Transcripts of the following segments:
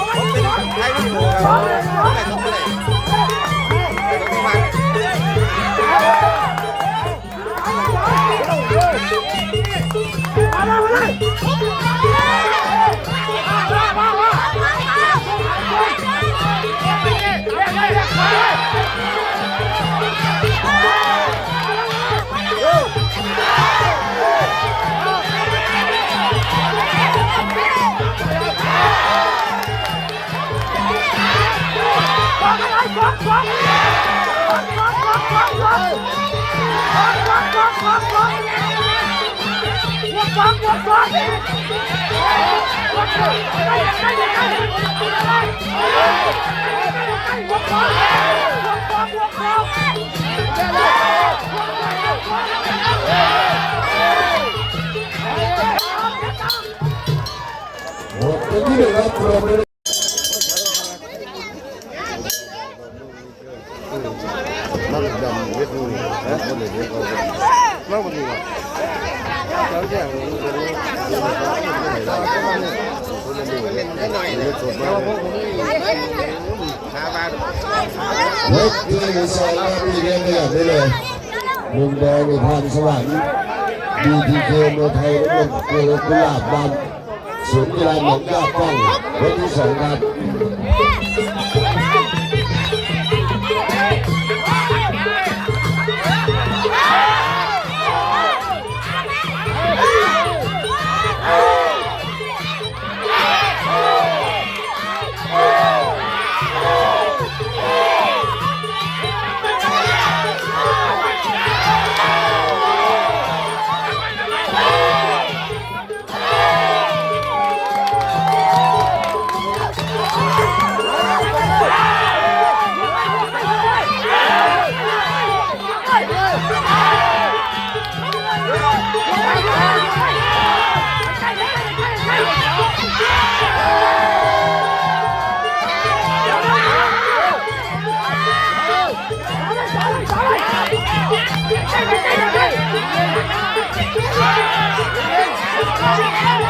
ผมเป็นใครไม่ถูกครับไม่ต้องเลยต้อ เป็นที่หนึ่งครับโปรโมทนั่งดำเวทนู่นนะคนอื่นเขานั่งมันนี่วะแล้วแย่งคนนี้คนนี้หน่อยเลยสุดมากหาบ้า เล็กที่หนึ่งสองครับพี่เลี้ยงขยับได้เลยมุมแดงในพานสวรรค์ดีทีเคมวยไทยและมวยกุหลาบดำศูนย์กีฬาหนองยาป้องรถที่สองครับ Thank you.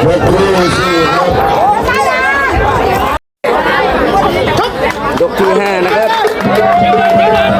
ยกที่ห้านะครับ